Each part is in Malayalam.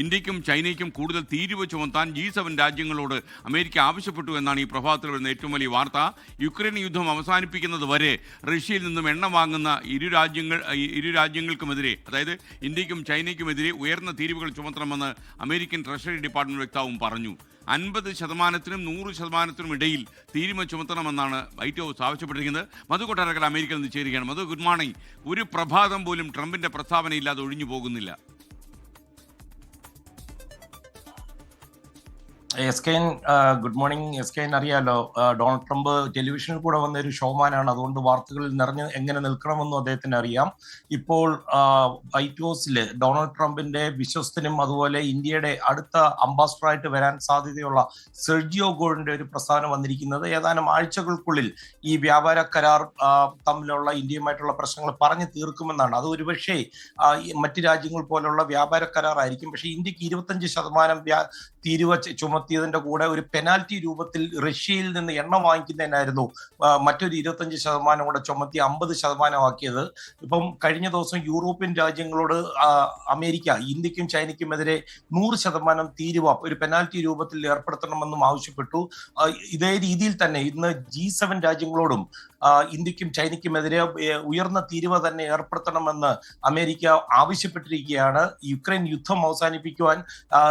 ഇന്ത്യക്കും ചൈനയ്ക്കും കൂടുതൽ തീരുവ ചുമത്താൻ ജി സെവൻ രാജ്യങ്ങളോട് അമേരിക്ക ആവശ്യപ്പെട്ടു എന്നാണ് ഈ പ്രഭാതത്തിൽ വരുന്ന ഏറ്റവും വലിയ വാർത്ത. യുക്രൈൻ യുദ്ധം അവസാനിപ്പിക്കുന്നത് വരെ റഷ്യയിൽ നിന്നും എണ്ണ വാങ്ങുന്ന ഇരു രാജ്യങ്ങൾ ഇരു രാജ്യങ്ങൾക്കുമെതിരെ അതായത് ഇന്ത്യക്കും ചൈനയ്ക്കുമെതിരെ ഉയർന്ന തീരുവകൾ ചുമത്തണമെന്ന് അമേരിക്കൻ ട്രഷറി ഡിപ്പാർട്ട്മെന്റ് വക്താവും പറഞ്ഞു. അൻപത് ശതമാനത്തിനും നൂറ് ശതമാനത്തിനും ഇടയിൽ തീരുമ ചുമത്തണമെന്നാണ് വൈറ്റ് ഹൗസ് ആവശ്യപ്പെട്ടിരിക്കുന്നത്. മധു കൊട്ടാരക്കര അമേരിക്കയിൽ നിന്ന് ചേരുകയാണ്. Madhu good morning. ഒരു പ്രഭാതം പോലും ട്രംപിന്റെ പ്രസ്താവനയില്ലാതെ ഒഴിഞ്ഞു പോകുന്നില്ല. S Ken good morning S Ken അറിയാലോ. ഡൊണാൾഡ് ട്രംപ് ടെലിവിഷനിൽ കൂടെ വന്ന ഒരു ഷോമാനാണ് അതുകൊണ്ട് വാർത്തകളിൽ നിറഞ്ഞ് എങ്ങനെ നിൽക്കണമെന്നും അദ്ദേഹത്തിന് അറിയാം. ഇപ്പോൾ വൈറ്റ് ഹൗസിൽ ഡൊണാൾഡ് ട്രംപിന്റെ വിശ്വസ്തനും അതുപോലെ ഇന്ത്യയുടെ അടുത്ത അംബാസഡറായിട്ട് വരാൻ സാധ്യതയുള്ള സെർജിയോ ഗോൾഡിന്റെ ഒരു പ്രസ്താവന വന്നിരിക്കുന്നത് ഏതാനും ആഴ്ചകൾക്കുള്ളിൽ ഈ വ്യാപാര കരാർ തമ്മിലുള്ള ഇന്ത്യയുമായിട്ടുള്ള പ്രശ്നങ്ങൾ പറഞ്ഞു തീർക്കുമെന്നാണ്. അത് ഒരുപക്ഷേ മറ്റ് രാജ്യങ്ങൾ പോലുള്ള വ്യാപാര കരാറായിരിക്കും. പക്ഷേ ഇന്ത്യയ്ക്ക് ഇരുപത്തഞ്ച് ശതമാനം തീരുവ ചു- ചുമത്തിയതിന്റെ കൂടെ ഒരു പെനാൽറ്റി രൂപത്തിൽ റഷ്യയിൽ നിന്ന് എണ്ണ വാങ്ങിക്കുന്നതിനായിരുന്നു മറ്റൊരു ഇരുപത്തഞ്ച് ശതമാനം കൂടെ ചുമത്തി അമ്പത് ശതമാനമാക്കിയത്. ഇപ്പം കഴിഞ്ഞ ദിവസം യൂറോപ്യൻ രാജ്യങ്ങളോട് അമേരിക്ക ഇന്ത്യക്കും ചൈനയ്ക്കുമെതിരെ നൂറ് ശതമാനം തീരുവ ഒരു പെനാൽറ്റി രൂപത്തിൽ ഏർപ്പെടുത്തണമെന്നും ആവശ്യപ്പെട്ടു. ഇതേ രീതിയിൽ തന്നെ ഇന്ന് ജി സെവൻ രാജ്യങ്ങളോടും ഇന്ത്യക്കും ചൈനയ്ക്കുമെതിരെ ഉയർന്ന തീരുവ തന്നെ ഏർപ്പെടുത്തണമെന്ന് അമേരിക്ക ആവശ്യപ്പെട്ടിരിക്കുകയാണ്. യുക്രൈൻ യുദ്ധം അവസാനിപ്പിക്കുവാൻ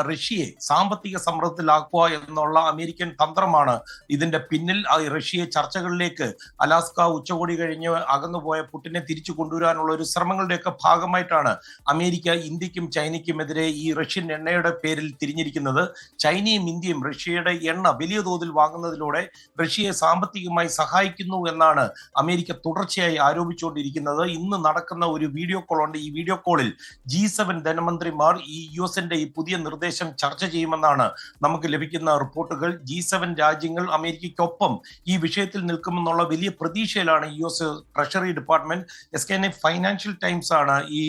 റഷ്യയെ സാമ്പത്തിക സമ്മർദ്ദത്തിലാക്കുക എന്നുള്ള അമേരിക്കൻ തന്ത്രമാണ് ഇതിന്റെ പിന്നിൽ. റഷ്യയെ ചർച്ചകളിലേക്ക് അലാസ്ക ഉച്ചകോടി കഴിഞ്ഞ് അകന്നുപോയ പുട്ടിനെ തിരിച്ചു കൊണ്ടുവരാനുള്ള ഒരു ശ്രമങ്ങളുടെയൊക്കെ ഭാഗമായിട്ടാണ് അമേരിക്ക ഇന്ത്യക്കും ചൈനയ്ക്കുമെതിരെ ഈ റഷ്യൻ എണ്ണയുടെ പേരിൽ തിരിഞ്ഞിരിക്കുന്നത്. ചൈനയും ഇന്ത്യയും റഷ്യയുടെ എണ്ണ വലിയ തോതിൽ വാങ്ങുന്നതിലൂടെ റഷ്യയെ സാമ്പത്തികമായി സഹായിക്കുന്നു എന്നാണ് അമേരിക്ക തുടർച്ചയായി ആരോപിച്ചുകൊണ്ടിരിക്കുന്നത്. ഇന്ന് നടക്കുന്ന ഒരു വീഡിയോ കോൾ ഉണ്ട്. ഈ വീഡിയോ കോളിൽ ജി സെവൻ ധനമന്ത്രിമാർ ഈ യു എസിന്റെ ഈ പുതിയ നിർദ്ദേശം ചർച്ച ചെയ്യുമെന്നാണ് നമുക്ക് ലഭിക്കുന്ന റിപ്പോർട്ടുകൾ. ജി സെവൻ രാജ്യങ്ങൾ അമേരിക്കയ്ക്കൊപ്പം ഈ വിഷയത്തിൽ നിൽക്കുമെന്നുള്ള വലിയ പ്രതീക്ഷയിലാണ് U S Treasury Department. S K N Financial Times ആണ് ഈ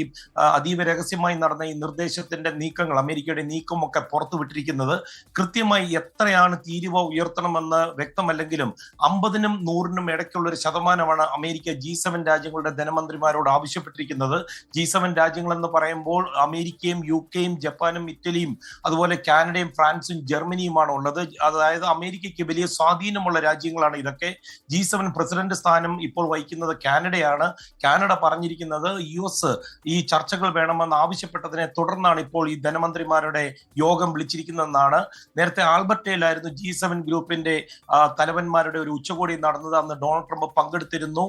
അതീവ രഹസ്യമായി നടന്ന ഈ നിർദ്ദേശത്തിന്റെ നീക്കങ്ങൾ അമേരിക്കയുടെ നീക്കമൊക്കെ പുറത്തുവിട്ടിരിക്കുന്നത്. കൃത്യമായി എത്രയാണ് തീരുവ ഉയർത്തണമെന്ന് വ്യക്തമല്ലെങ്കിലും അമ്പതിനും നൂറിനും ഇടയ്ക്കുള്ള ശതമാനമാണ് അമേരിക്ക ജി സെവൻ രാജ്യങ്ങളുടെ ധനമന്ത്രിമാരോട് ആവശ്യപ്പെട്ടിരിക്കുന്നത്. ജി സെവൻ രാജ്യങ്ങൾ എന്ന് പറയുമ്പോൾ അമേരിക്കയും യു കെയും ജപ്പാനും ഇറ്റലിയും അതുപോലെ കാനഡയും ഫ്രാൻസും ജർമ്മനിയുമാണ് ഉള്ളത്. അതായത് അമേരിക്കയ്ക്ക് വലിയ സ്വാധീനമുള്ള രാജ്യങ്ങളാണ് ഇതൊക്കെ. ജി സെവൻ പ്രസിഡന്റ് സ്ഥാനം ഇപ്പോൾ വഹിക്കുന്നത് കാനഡയാണ്. കാനഡ പറഞ്ഞിരിക്കുന്നത് യു എസ് ഈ ചർച്ചകൾ വേണമെന്ന് ആവശ്യപ്പെട്ടതിനെ തുടർന്നാണ് ഇപ്പോൾ ഈ ധനമന്ത്രിമാരുടെ യോഗം വിളിച്ചിരിക്കുന്നതെന്നാണ്. നേരത്തെ ആൽബർട്ടയിലായിരുന്നു ജി സെവൻ ഗ്രൂപ്പിന്റെ തലവന്മാരുടെ ഒരു ഉച്ചകോടി നടന്നത്. അന്ന് ഡൊണാൾഡ് ട്രംപ് പങ്കെടുത്തിരുന്നു.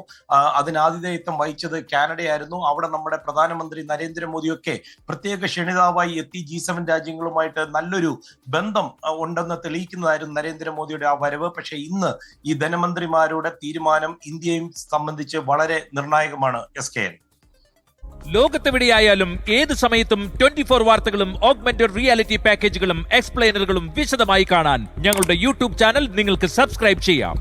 അതിനാതിഥേയത്വം വഹിച്ചത് കാനഡയായിരുന്നു. അവിടെ നമ്മുടെ പ്രധാനമന്ത്രി നരേന്ദ്രമോദിയൊക്കെ പ്രത്യേക ക്ഷണിതാവായി എത്തി. ജി സെവൻ രാജ്യങ്ങളുമായിട്ട് നല്ലൊരു ബന്ധം ഉണ്ടെന്ന് തെളിയിക്കുന്നതായിരുന്നു നരേന്ദ്രമോദിയുടെ ആ വരവ്. പക്ഷെ ഇന്ന് ഈ ധനമന്ത്രിമാരുടെ തീരുമാനം ഇന്ത്യയും സംബന്ധിച്ച് വളരെ നിർണായകമാണ് എസ് കെ എൻ. ലോകത്തെവിടെയായാലും ഏത് സമയത്തും ട്വന്റി ഫോർ വാർത്തകളും ഓഗ്മെന്റഡ് റിയാലിറ്റി പാക്കേജുകളും എക്സ്പ്ലെയിനറുകളും വിശദമായി കാണാൻ ഞങ്ങളുടെ യൂട്യൂബ് ചാനൽ നിങ്ങൾക്ക് സബ്സ്ക്രൈബ് ചെയ്യാം.